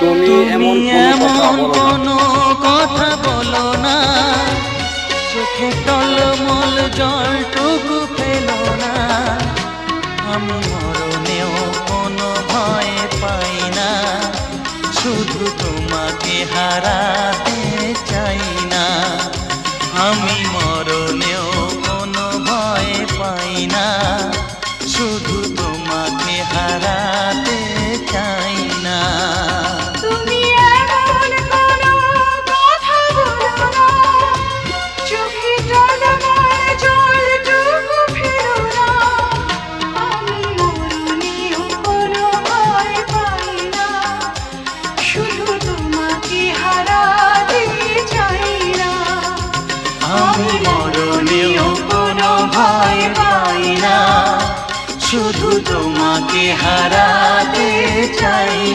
তুমি এমন কোনো কথা বলো না। চোখে টলমল জলটুকু ফেলো না। আমি মরণেও কোনো ভয় পাই না। শুধু তোমাকে হারাতে চাই না। আমি মরণেও কোনো ভয় পাই না। শুধু তোমাকে হারাতে আমি মরণেও কোনো ভয় পাই না। শুধু তোমাকে হারাতে চাই।